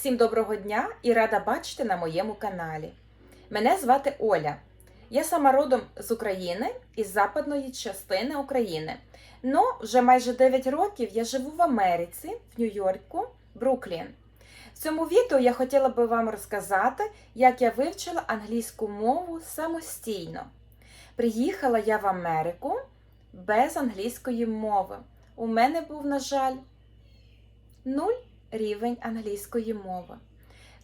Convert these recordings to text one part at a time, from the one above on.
Всім доброго дня і рада бачити на моєму каналі. Мене звати Оля. Я сама родом з України із западної частини України. Ну, вже майже 9 років я живу в Америці, в Нью-Йорку, Бруклін. В цьому відео я хотіла би вам розказати, як я вивчила англійську мову самостійно. Приїхала я в Америку без англійської мови. У мене був, на жаль, нуль рівень англійської мови.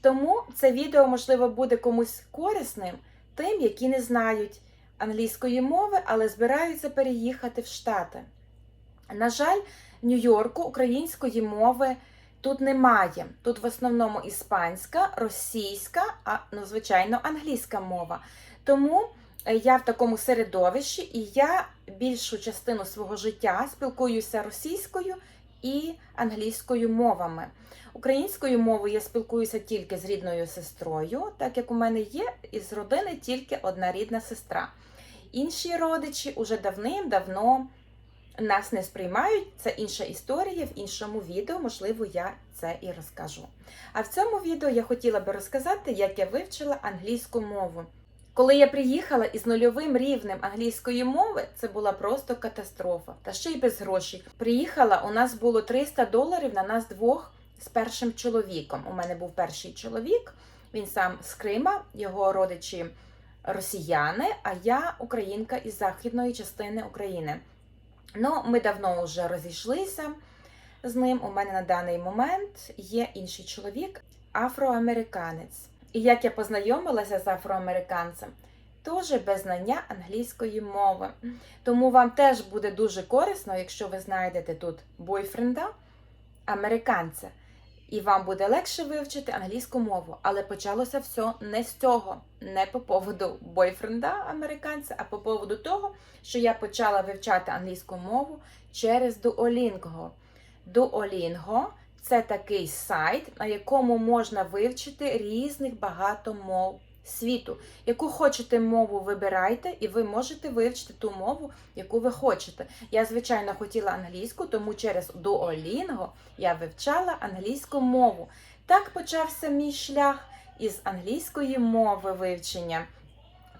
Тому це відео, можливо, буде комусь корисним тим, які не знають англійської мови, але збираються переїхати в Штати. На жаль, в Нью-Йорку української мови тут немає. Тут в основному іспанська, російська, а ну, звичайно, англійська мова. Тому е, я в такому середовищі і я більшу частину свого життя спілкуюся російською і англійською мовами. Українською мовою я спілкуюся тільки з рідною сестрою, так як у мене є із родини тільки одна рідна сестра. Інші родичі уже давним-давно нас не сприймають. Це інша історія в іншому відео, можливо, я це і розкажу. А в цьому відео я хотіла би розказати, як я вивчила англійську мову. Коли я приїхала із нульовим рівнем англійської мови, це була просто катастрофа. Та ще й без грошей. Приїхала, у нас було 300 доларів на нас двох з першим чоловіком. У мене був перший чоловік, він сам з Крима, його родичі росіяни, а я українка із західної частини України. Ну, ми давно вже розійшлися з ним. У мене на даний момент є інший чоловік, афроамериканець. І як я познайомилася з афроамериканцем, теж без знання англійської мови. Тому вам теж буде дуже корисно, якщо ви знайдете тут бойфренда, американця, і вам буде легше вивчити англійську мову. Але почалося все не з цього, не по поводу бойфренда американця, а по поводу того, що я почала вивчати англійську мову через Duolingo. Duolingo – це такий сайт, на якому можна вивчити різних багато мов світу. Яку хочете мову вибирайте, і ви можете вивчити ту мову, яку ви хочете. Я, звичайно, хотіла англійську, тому через Duolingo я вивчала англійську мову. Так почався мій шлях із англійської мови вивчення.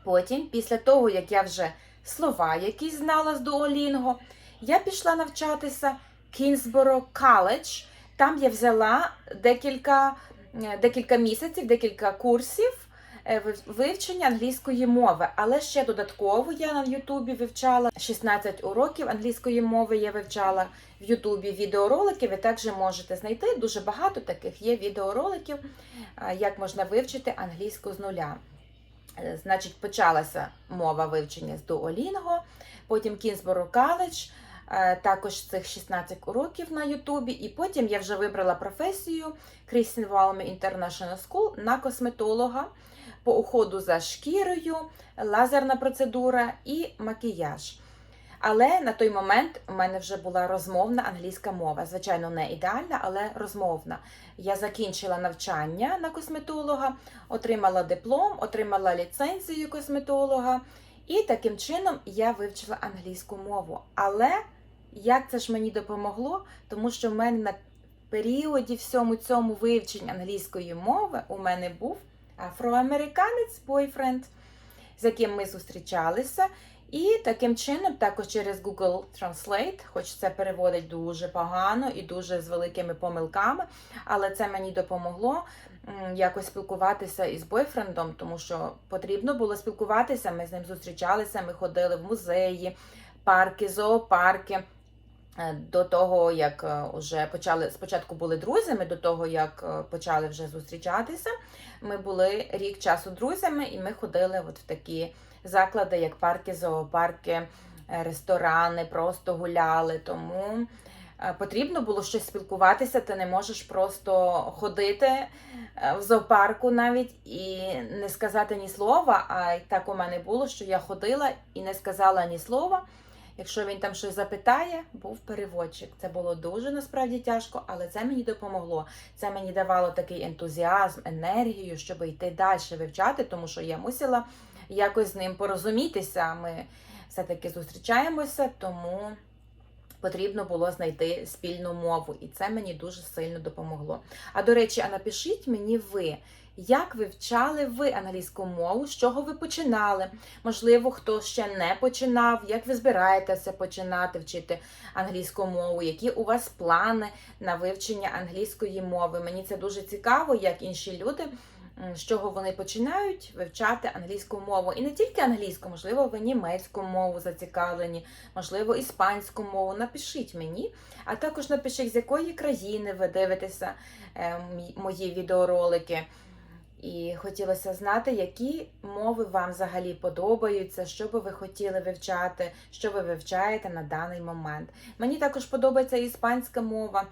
Потім, після того, як я вже слова, які знала з Duolingo, я пішла навчатися Кінсборо College. Там я взяла декілька, е, декілька місяців, декілька курсів е, вивчення англійської мови. Але ще додатково я на Ютубі вивчала 16 уроків англійської мови. Я вивчала в Ютубі відеоролики. Ви також можете знайти дуже багато таких є відеороликів, е, як можна вивчити англійську з нуля. Значить, почалася мова вивчення з Duolingo, потім Кінсборо е, також цих 16 уроків на Ютубі. І потім я вже вибрала професію Kristen Valmy International School на косметолога по уходу за шкірою, лазерна процедура і макіяж. Але на той момент у мене вже була розмовна англійська мова. Звичайно, не ідеальна, але розмовна. Я закінчила навчання на косметолога, отримала диплом, отримала ліцензію косметолога, і таким чином я вивчила англійську мову. Але як це ж мені допомогло? Тому що в мене на періоді всьому цьому вивчення англійської мови у мене був афроамериканець бойфренд, з яким ми зустрічалися. І таким чином, також через Google Translate, хоч це переводить дуже погано і дуже з великими помилками, але це мені допомогло якось спілкуватися із бойфрендом, тому що потрібно було спілкуватися. Ми з ним зустрічалися, ми ходили в музеї, парки, зоопарки. Е, До того, як е, вже почали спочатку були друзями, до того як е, почали вже зустрічатися, ми були рік часу друзями, і ми ходили от в такі заклади, як парки, зоопарки, е, ресторани, просто гуляли. Тому е, потрібно було щось спілкуватися. Ти не можеш просто ходити е, в зоопарку навіть і не сказати ні слова. А так у мене було, що я ходила і не сказала ні слова. Якщо він там щось запитає, був переводчик. Це було дуже насправді тяжко, але це мені допомогло. Це мені давало такий ентузіазм, енергію, щоб йти далі вивчати, тому що я мусила якось з ним порозумітися. Ми все-таки зустрічаємося, тому Потрібно було знайти спільну мову, і це мені дуже сильно допомогло. А до речі, а напишіть мені ви, як ви вчали ви англійську мову, з чого ви починали? Можливо, хто ще не починав, як ви збираєтеся починати вчити англійську мову, які у вас плани на вивчення англійської мови? Мені це дуже цікаво, як інші люди. М, З чого вони починають вивчати англійську мову, і не тільки англійську, можливо, ви німецьку мову зацікавлені, можливо, іспанську мову. Напишіть мені, а також напишіть, з якої країни ви дивитеся е, мої відеоролики. І хотілося знати, які мови вам взагалі подобаються, що би ви хотіли вивчати, що ви вивчаєте на даний момент. Мені також подобається іспанська мова,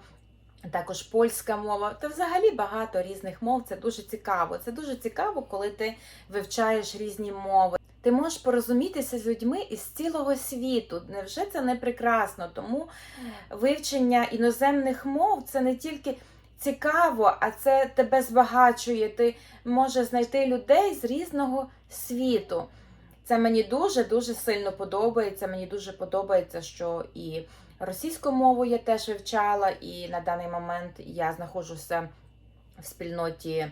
також польська мова, та взагалі багато різних мов. Це дуже цікаво. Це дуже цікаво, коли ти вивчаєш різні мови. Ти можеш порозумітися з людьми із цілого світу. Невже це не прекрасно? Тому вивчення іноземних мов це не тільки цікаво, а це тебе збагачує. Ти можеш знайти людей з різного світу. Це мені дуже дуже сильно подобається. Мені дуже подобається, що і російську мову я теж вивчала, і на даний момент я знаходжуся в спільноті е,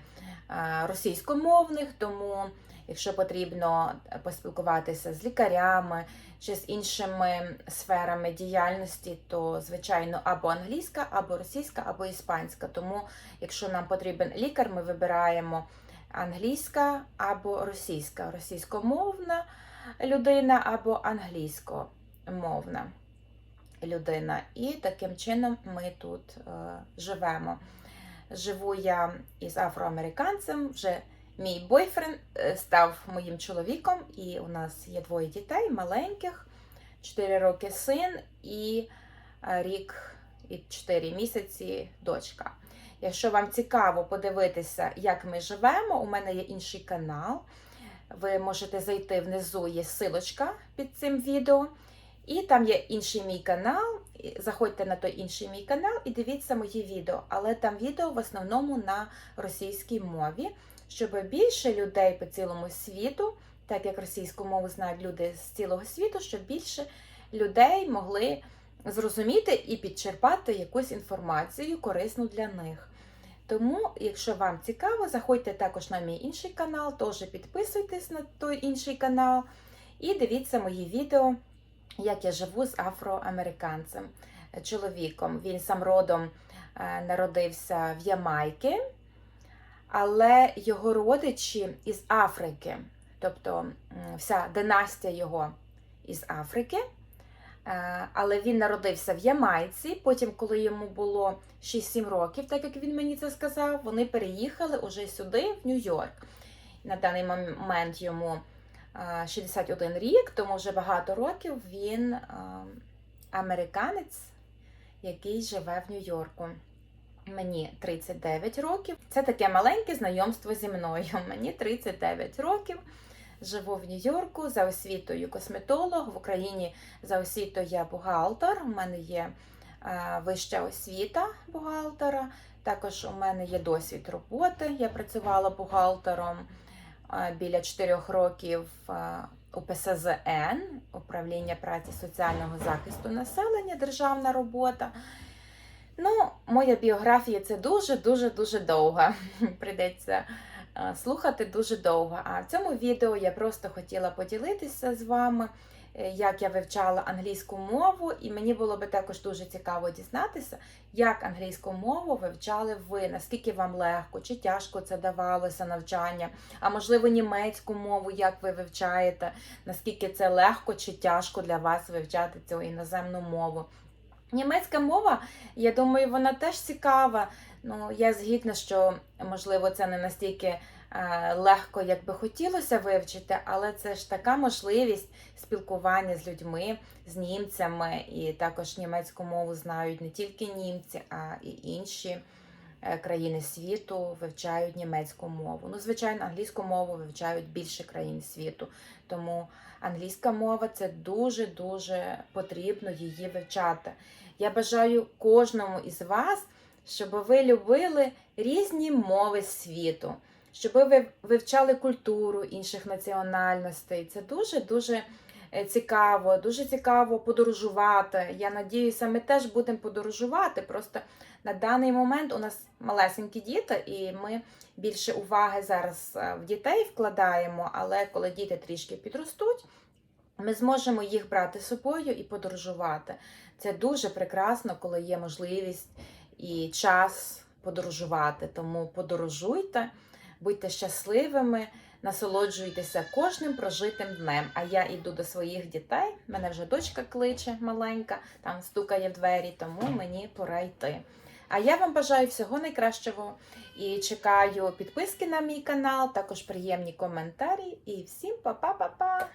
російськомовних, тому якщо потрібно поспілкуватися з лікарями чи з іншими сферами діяльності, то звичайно або англійська, або російська, або іспанська. Тому, якщо нам потрібен лікар, ми вибираємо англійська або російська, російськомовна людина або англійськомовна людина. І таким чином ми тут е, живемо. Живу я із афроамериканцем. Вже мій бойфренд е, став моїм чоловіком, і у нас є двоє дітей маленьких, 4 роки син і е, рік і 4 місяці дочка. Якщо вам цікаво подивитися, як ми живемо, у мене є інший канал. Ви можете зайти внизу, є силочка під цим відео. І там є інший мій канал. Заходьте на той інший мій канал і дивіться мої відео. Але там відео в основному на російській мові, щоб більше людей по цілому світу, так як російську мову знають люди з цілого світу, щоб більше людей могли зрозуміти і підчерпати якусь інформацію корисну для них. Тому, якщо вам цікаво, заходьте також на мій інший канал, теж підписуйтесь на той інший канал і дивіться мої відео, як я живу з афроамериканцем, чоловіком. Він сам родом е, народився в Ямайки, але його родичі із Африки, тобто вся династія його із Африки. Е, Але він народився в Ямайці. Потім, коли йому було 6-7 років, так як він мені це сказав, вони переїхали уже сюди, в Нью-Йорк. На даний момент йому е, 61 рік, тому вже багато років він е, американець, який живе в Нью-Йорку. Мені 39 років. Це таке маленьке знайомство зі мною. Мені 39 років. Живу в Нью-Йорку за освітою косметолог. В Україні за освітою я бухгалтер. У мене є е, вища освіта бухгалтера. Також у мене є досвід роботи. Я працювала бухгалтером е, біля 4 років у ПСЗН, управління праці соціального захисту населення, державна робота. Ну, моя біографія це дуже дуже дуже довга. Прийдеться е, слухати дуже довго. А в цьому відео я просто хотіла поділитися з вами, як я вивчала англійську мову, і мені було би також дуже цікаво дізнатися, як англійську мову вивчали ви, наскільки вам легко чи тяжко це давалося навчання, а можливо німецьку мову, як ви вивчаєте, наскільки це легко чи тяжко для вас вивчати цю іноземну мову. Німецька мова, я думаю, вона теж цікава. Ну, я згідна, що можливо це не настільки е, легко, як би хотілося вивчити, але це ж така можливість спілкування з людьми, з німцями, і також німецьку мову знають не тільки німці, а і інші е, країни світу вивчають німецьку мову. Ну, звичайно, англійську мову вивчають більше країн світу. Тому англійська мова це дуже дуже потрібно її вивчати. Я бажаю кожному із вас, щоб ви любили різні мови світу, щоб ви вивчали культуру інших національностей. Це дуже-дуже е, цікаво, дуже цікаво подорожувати. Я надіюся, ми теж будемо подорожувати. Просто на даний момент у нас малесенькі діти, і ми більше уваги зараз е, в дітей вкладаємо. Але коли діти трішки підростуть, ми зможемо їх брати з собою і подорожувати. Це дуже прекрасно, коли є можливість і час подорожувати. Тому подорожуйте, будьте щасливими, насолоджуйтеся кожним прожитим днем. А я йду до своїх дітей. Мене вже дочка кличе маленька, там стукає в двері, тому мені пора йти. А я вам бажаю всього найкращого і чекаю підписки на мій канал, також приємні коментарі. І всім па-па-па-па!